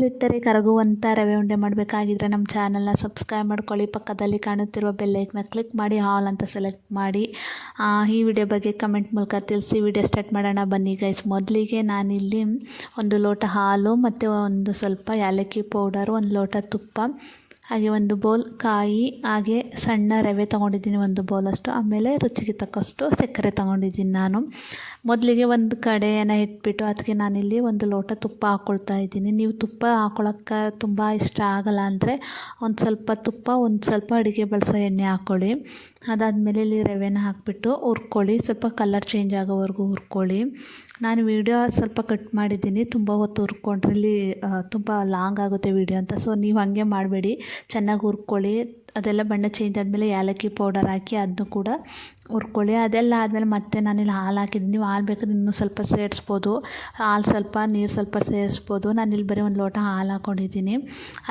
ಹಾಲಲ್ಲಿಟ್ಟರೆ ಕರಗುವಂಥ ರವೆ ಉಂಡೆ ಮಾಡಬೇಕಾಗಿದ್ರೆ ನಮ್ಮ ಚಾನಲ್ನ ಸಬ್ಸ್ಕ್ರೈಬ್ ಮಾಡ್ಕೊಳ್ಳಿ. ಪಕ್ಕದಲ್ಲಿ ಕಾಣುತ್ತಿರುವ ಬೆಲ್ಲೈಕ್ನ ಕ್ಲಿಕ್ ಮಾಡಿ ಹಾಲ್ ಅಂತ ಸೆಲೆಕ್ಟ್ ಮಾಡಿ. ಈ ವಿಡಿಯೋ ಬಗ್ಗೆ ಕಮೆಂಟ್ ಮೂಲಕ ತಿಳಿಸಿ ವಿಡಿಯೋ ಸ್ಟಾರ್ಟ್ ಮಾಡೋಣ. ಬನ್ನಿ ಗೈಸ್ ಮೊದಲಿಗೆ ನಾನಿಲ್ಲಿ ಒಂದು ಲೋಟ ಹಾಲು ಮತ್ತು ಒಂದು ಸ್ವಲ್ಪ ಏಲಕ್ಕಿ ಪೌಡರು ಒಂದು ಲೋಟ ತುಪ್ಪ. ಹಾಗೆ ಒಂದು ಬೌಲ್ ಕಾಯಿ, ಹಾಗೆ ಸಣ್ಣ ರವೆ ತೊಗೊಂಡಿದ್ದೀನಿ ಒಂದು ಬೌಲಷ್ಟು ಆಮೇಲೆ ರುಚಿಗೆ ತಕ್ಕಷ್ಟು ಸಕ್ಕರೆ ತೊಗೊಂಡಿದ್ದೀನಿ ನಾನು. ಮೊದಲಿಗೆ ಒಂದು ಕಡೆಯನ್ನು ಇಟ್ಬಿಟ್ಟು ಅದಕ್ಕೆ ನಾನಿಲ್ಲಿ ಒಂದು ಲೋಟ ತುಪ್ಪ ಹಾಕ್ಕೊಳ್ತಾ ಇದ್ದೀನಿ. ನೀವು ತುಪ್ಪ ಹಾಕ್ಕೊಳಕ್ಕೆ ತುಂಬ ಇಷ್ಟ ಆಗಲ್ಲ ಅಂದರೆ ಒಂದು ಸ್ವಲ್ಪ ತುಪ್ಪ, ಒಂದು ಸ್ವಲ್ಪ ಅಡುಗೆ ಬಳಸೋ ಎಣ್ಣೆ ಹಾಕ್ಕೊಳ್ಳಿ ಅದಾದಮೇಲೆ ಇಲ್ಲಿ ರವೆನ ಹಾಕಿಬಿಟ್ಟು ಹುರ್ಕೊಳ್ಳಿ. ಸ್ವಲ್ಪ ಕಲರ್ ಚೇಂಜ್ ಆಗೋವರೆಗೂ ಹುರ್ಕೊಳ್ಳಿ. ನಾನು ವೀಡಿಯೋ ಸ್ವಲ್ಪ ಕಟ್ ಮಾಡಿದ್ದೀನಿ. ತುಂಬ ಹೊತ್ತು ಹುರ್ಕೊಂಡ್ರೆ ಇಲ್ಲಿ ತುಂಬ ಲಾಂಗ್ ಆಗುತ್ತೆ ವೀಡಿಯೋ ಅಂತ. ಸೊ ನೀವು ಹಾಗೆ ಮಾಡಬೇಡಿ. ಚೆನ್ನಾಗಿ ಹುರ್ಕೊಳ್ಳಿ. ಅದೆಲ್ಲ ಬಣ್ಣ ಚೇಂಜ್ ಆದಮೇಲೆ ಏಲಕ್ಕಿ ಪೌಡರ್ ಹಾಕಿ ಅದನ್ನು ಕೂಡ ಹುರ್ಕೊಳ್ಳಿ. ಅದೆಲ್ಲ ಆದಮೇಲೆ ಮತ್ತೆ ನಾನಿಲ್ಲಿ ಹಾಲು ಹಾಕಿದ್ದೀನಿ. ನೀವು ಹಾಲು ಬೇಕಾದ್ರೆ ಇನ್ನೂ ಸ್ವಲ್ಪ ಸೇರಿಸ್ಬೋದು. ಹಾಲು ಸ್ವಲ್ಪ, ನೀರು ಸ್ವಲ್ಪ ಸೇರಿಸ್ಬೋದು. ನಾನಿಲ್ಲಿ ಬರೀ ಒಂದು ಲೋಟ ಹಾಲು ಹಾಕ್ಕೊಂಡಿದ್ದೀನಿ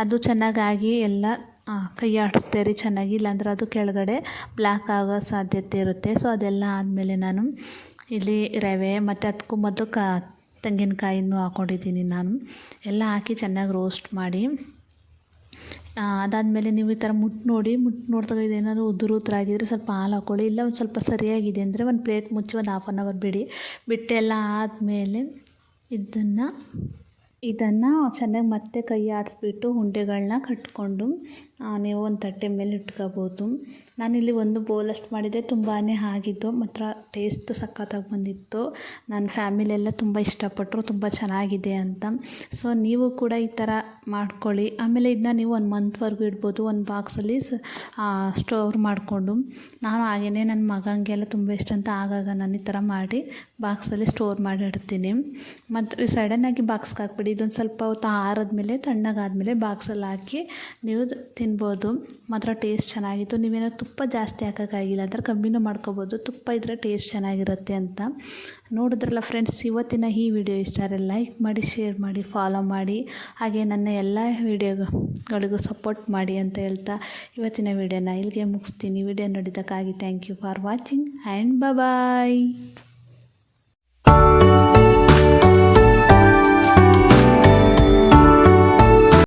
ಅದು ಚೆನ್ನಾಗಾಗಿ ಎಲ್ಲ ಕೈ ಆಡಿಸ್ತೀರಿ ಚೆನ್ನಾಗಿ. ಇಲ್ಲಾಂದ್ರೆ ಅದು ಕೆಳಗಡೆ ಬ್ಲ್ಯಾಕ್ ಆಗೋ ಸಾಧ್ಯತೆ ಇರುತ್ತೆ. ಸೊ ಅದೆಲ್ಲ ಆದಮೇಲೆ ನಾನು ಇಲ್ಲಿ ರವೆ, ಮತ್ತು ಅದಕ್ಕೂ ಮೊದಲು ಕ, ತೆಂಗಿನಕಾಯಿನೂ ಹಾಕ್ಕೊಂಡಿದ್ದೀನಿ ನಾನು. ಎಲ್ಲ ಹಾಕಿ ಚೆನ್ನಾಗಿ ರೋಸ್ಟ್ ಮಾಡಿ. ಅದಾದಮೇಲೆ ನೀವು ಈ ಥರ ಮುಟ್ಟಿ ನೋಡಿ ಮುಟ್ಟಿ ನೋಡಿದಾಗ ಇದೇನಾದ್ರು ಉದುರು ಉದುರಾಗಿದ್ದರೆ ಸ್ವಲ್ಪ ಹಾಲು ಹಾಕ್ಕೊಳ್ಳಿ ಇಲ್ಲ ಒಂದು ಸ್ವಲ್ಪ ಸರಿಯಾಗಿದೆ ಅಂದರೆ ಒಂದು ಪ್ಲೇಟ್ ಮುಚ್ಚಿ ಒಂದು ಹಾಫ್ ಆನ್ ಅವರ್ ಬಿಡಿ. ಬಿಟ್ಟೆಲ್ಲ ಆದಮೇಲೆ ಇದನ್ನು ಇದನ್ನು ಚೆನ್ನಾಗಿ ಮತ್ತೆ ಕೈ ಆಡಿಸ್ಬಿಟ್ಟು ಉಂಡೆಗಳನ್ನ ಕಟ್ಕೊಂಡು ನೀವು ಒಂದು ತಟ್ಟೆ ಮೇಲೆ ಇಟ್ಕೋಬೋದು. ನಾನಿಲ್ಲಿ ಒಂದು ಬೋಲಷ್ಟು ಮಾಡಿದೆ ತುಂಬಾ ಆಗಿದ್ದು ಮಾತ್ರ ಟೇಸ್ಟ್ ಸಖತ್ತಾಗಿ ಬಂದಿತ್ತು. ನನ್ನ ಫ್ಯಾಮಿಲಿ ಎಲ್ಲ ತುಂಬ ಇಷ್ಟಪಟ್ಟರು ತುಂಬ ಚೆನ್ನಾಗಿದೆ ಅಂತ. ಸೊ ನೀವು ಕೂಡ ಈ ಥರ ಮಾಡ್ಕೊಳ್ಳಿ. ಆಮೇಲೆ ಇದನ್ನ ನೀವು ಒಂದು ಮಂತ್ವರೆಗೂ ಇಡ್ಬೋದು, ಒಂದು ಬಾಕ್ಸಲ್ಲಿ ಸ್ಟೋರ್ ಮಾಡಿಕೊಂಡು. ನಾನು ಹಾಗೇ ನನ್ನ ಮಗನಿಗೆಲ್ಲ ತುಂಬ ಇಷ್ಟ ಅಂತ ಆಗಾಗ ನಾನು ಈ ಥರ ಮಾಡಿ ಬಾಕ್ಸಲ್ಲಿ ಸ್ಟೋರ್ ಮಾಡಿ ಇಡ್ತೀನಿ. ಮತ್ತು ಸಡನ್ನಾಗಿ ಬಾಕ್ಸ್ಗೆ ಹಾಕ್ಬಿಡಿ. ಇದೊಂದು ಸ್ವಲ್ಪ ಹೊತ್ತು ಆರಿದ್ಮೇಲೆ ತಣ್ಣಗಾದ್ಮೇಲೆ ಬಾಕ್ಸಲ್ಲಿ ಹಾಕಿ ನೀವು ತಿನ್ಬೋದು. ಮಾತ್ರ ಟೇಸ್ಟ್ ಚೆನ್ನಾಗಿತ್ತು. ನೀವೇನೋ ತುಪ್ಪ ಜಾಸ್ತಿ ಹಾಕೋಕ್ಕಾಗಿಲ್ಲ ಅಂದರೆ ಕಮ್ಮಿನೂ ಮಾಡ್ಕೋಬೋದು. ತುಪ್ಪ ಇದ್ದರೆ ಟೇಸ್ಟ್ ಚೆನ್ನಾಗಿರುತ್ತೆ ಅಂತ. ನೋಡಿದ್ರಲ್ಲ ಫ್ರೆಂಡ್ಸ್ ಇವತ್ತಿನ ಈ ವಿಡಿಯೋ ಇಷ್ಟ ಆದರೆ ಲೈಕ್ ಮಾಡಿ ಶೇರ್ ಮಾಡಿ ಫಾಲೋ ಮಾಡಿ. ಹಾಗೆ ನನ್ನ ಎಲ್ಲ ವಿಡಿಯೋಗಳಿಗೂ ಸಪೋರ್ಟ್ ಮಾಡಿ ಅಂತ ಹೇಳ್ತಾ ಇವತ್ತಿನ ವಿಡಿಯೋನ ಇಲ್ಲಿಗೆ ಮುಗಿಸ್ತೀನಿ. Video ನೋಡಿದ್ದಕ್ಕಾಗಿ thank you for watching and bye